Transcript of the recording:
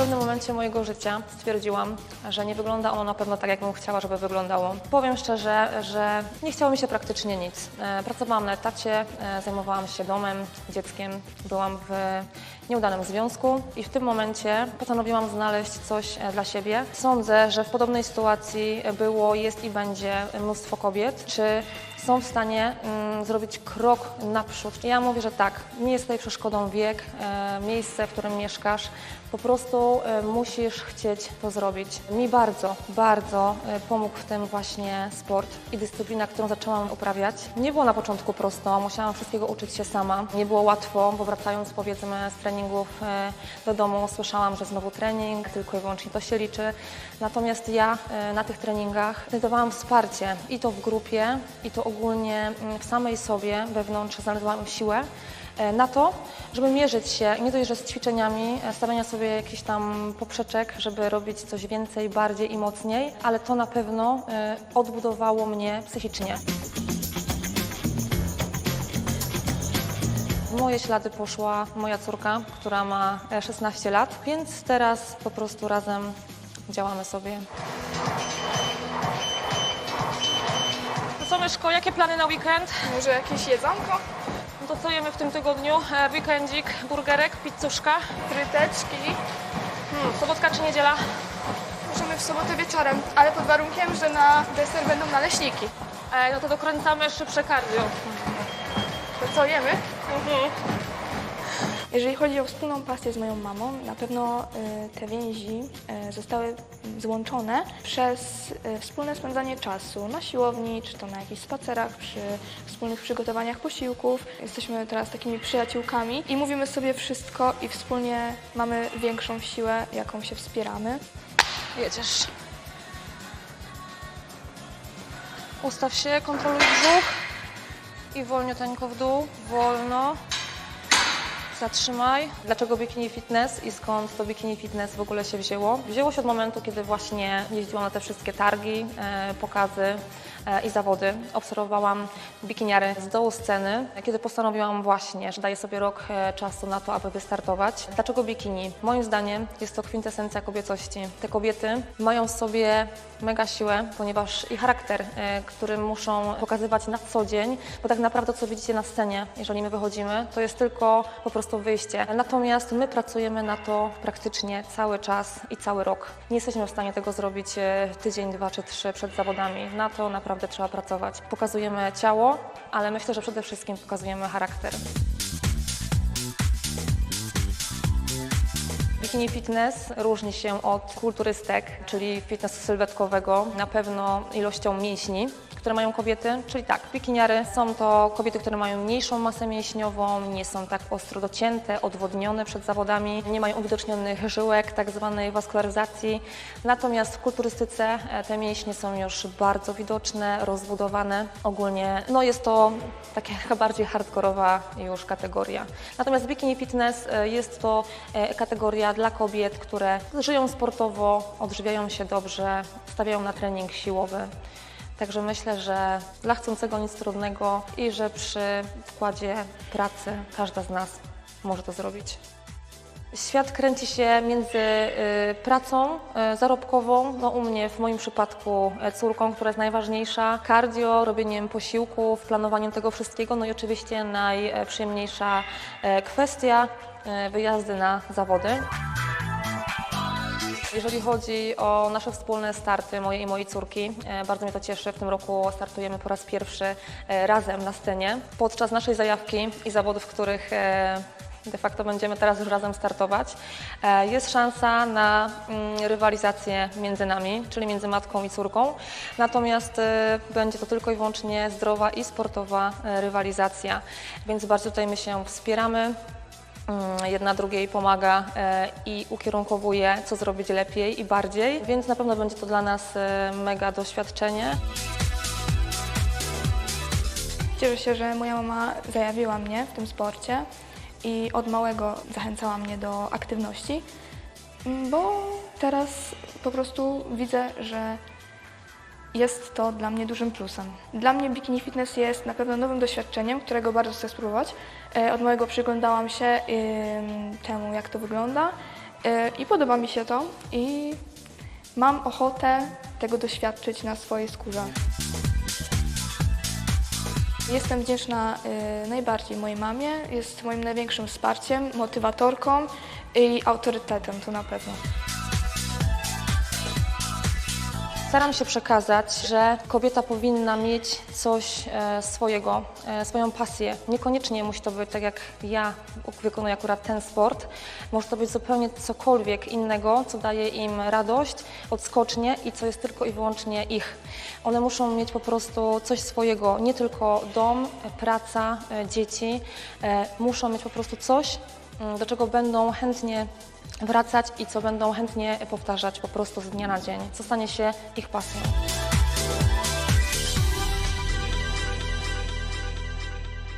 pewnym momencie mojego życia stwierdziłam, że nie wygląda ono na pewno tak, jakbym chciała, żeby wyglądało. Powiem szczerze, że nie chciało mi się praktycznie nic. E, Pracowałam na etacie, e, zajmowałam się domem, dzieckiem, byłam w nieudanym związku i w tym momencie postanowiłam znaleźć coś e, dla siebie. Sądzę, że w podobnej sytuacji było, jest i będzie mnóstwo kobiet. Czy są w stanie mm, zrobić krok naprzód. Ja mówię, że tak, nie jest tutaj przeszkodą wiek, e, miejsce, w którym mieszkasz. Po prostu e, musisz chcieć to zrobić. Mi bardzo, bardzo e, pomógł w tym właśnie sport i dyscyplina, którą zaczęłam uprawiać. Nie było na początku prosto, musiałam wszystkiego uczyć się sama. Nie było łatwo, bo wracając powiedzmy z treningów e, do domu słyszałam, że znowu trening, tylko i wyłącznie to się liczy. Natomiast ja e, na tych treningach znajdowałam wsparcie i to w grupie, i to ogólnie mm, w samej sobie wewnątrz znajdowałam siłę e, na to, żeby mierzyć się nie dość, że z ćwiczeniami, e, stawiania sobie jakichś tam poprzeczek, żeby robić coś więcej, bardziej i mocniej, ale to na pewno e, odbudowało mnie psychicznie. W moje ślady poszła moja córka, która ma e, 16 lat, więc teraz po prostu razem działamy sobie. Co, Myszko, jakie plany na weekend? Może jakieś jedzonko? No to co jemy w tym tygodniu? E, Weekendzik, burgerek, pizzuszka, Fryteczki? sobotka czy niedziela? Możemy w sobotę wieczorem, ale pod warunkiem, że na deser będą naleśniki. E, no to dokręcamy szybsze cardio. To co jemy? Jeżeli chodzi o wspólną pasję z moją mamą, na pewno y, te więzi y, zostały złączone przez y, wspólne spędzanie czasu na siłowni, czy to na jakichś spacerach, przy wspólnych przygotowaniach posiłków. Jesteśmy teraz takimi przyjaciółkami i mówimy sobie wszystko i wspólnie mamy większą siłę, jaką się wspieramy. Jedziesz. Ustaw się, kontroluj brzuch i wolniuteńko w dół, wolno. Zatrzymaj. Dlaczego bikini fitness i skąd to bikini fitness w ogóle się wzięło? Wzięło się od momentu, kiedy właśnie jeździłam na te wszystkie targi, e, pokazy e, i zawody. Obserwowałam bikiniary z dołu sceny, kiedy postanowiłam właśnie, że daję sobie rok e, czasu na to, aby wystartować. Dlaczego bikini? Moim zdaniem jest to kwintesencja kobiecości. Te kobiety mają w sobie mega siłę, ponieważ i charakter, który muszą pokazywać na co dzień, bo tak naprawdę co widzicie na scenie, jeżeli my wychodzimy, to jest tylko po prostu wyjście. Natomiast my pracujemy na to praktycznie cały czas i cały rok. Nie jesteśmy w stanie tego zrobić e, tydzień, dwa czy trzy przed zawodami. Na to naprawdę trzeba pracować. Pokazujemy ciało, ale myślę, że przede wszystkim pokazujemy charakter. Bikini fitness różni się od kulturystek, czyli fitnessu sylwetkowego, na pewno ilością mięśni, które mają kobiety. Czyli tak, bikiniary są to kobiety, które mają mniejszą masę mięśniową, nie są tak ostro docięte, odwodnione przed zawodami, nie mają uwidocznionych żyłek, tak zwanej waskularyzacji. Natomiast w kulturystyce e, te mięśnie są już bardzo widoczne, rozbudowane. Ogólnie no jest to taka bardziej hardkorowa już kategoria. Natomiast bikini fitness e, jest to e, kategoria dla kobiet, które żyją sportowo, odżywiają się dobrze, stawiają na trening siłowy. Także myślę, że dla chcącego nic trudnego i że przy wkładzie pracy każda z nas może to zrobić. Świat kręci się między y, pracą y, zarobkową, no u mnie w moim przypadku e, córką, która jest najważniejsza, cardio, robieniem posiłków, planowaniem tego wszystkiego, no i oczywiście najprzyjemniejsza kwestia wyjazdy na zawody. Jeżeli chodzi o nasze wspólne starty, moje i mojej córki, e, bardzo mnie to cieszy. W tym roku startujemy po raz pierwszy e, razem na scenie. Podczas naszej zajawki i zawodów, w których e, de facto będziemy teraz już razem startować, jest szansa na mm, rywalizację między nami, czyli między matką i córką. Natomiast będzie to tylko i wyłącznie zdrowa i sportowa rywalizacja, więc bardzo tutaj my się wspieramy. Mm, Jedna drugiej pomaga e, i ukierunkowuje, co zrobić lepiej i bardziej, więc na pewno będzie to dla nas e, mega doświadczenie. Cieszę się, że moja mama zajawiła mnie w tym sporcie i od małego zachęcała mnie do aktywności, bo teraz po prostu widzę, że jest to dla mnie dużym plusem. Dla mnie bikini fitness jest na pewno nowym doświadczeniem, którego bardzo chcę spróbować. E, Od małego przyglądałam się temu, jak to wygląda E, I podoba mi się to i mam ochotę tego doświadczyć na swojej skórze. Jestem wdzięczna y, najbardziej mojej mamie, jest moim największym wsparciem, motywatorką i autorytetem, to na pewno. Staram się przekazać, że kobieta powinna mieć coś e, swojego, e, swoją pasję. Niekoniecznie musi to być tak jak ja wykonuję akurat ten sport. Może to być zupełnie cokolwiek innego, co daje im radość, odskocznie i co jest tylko i wyłącznie ich. One muszą mieć po prostu coś swojego, nie tylko dom, praca, e, dzieci. Muszą mieć po prostu coś, mm, do czego będą chętnie wracać i co będą chętnie powtarzać po prostu z dnia na dzień, co stanie się ich pasją.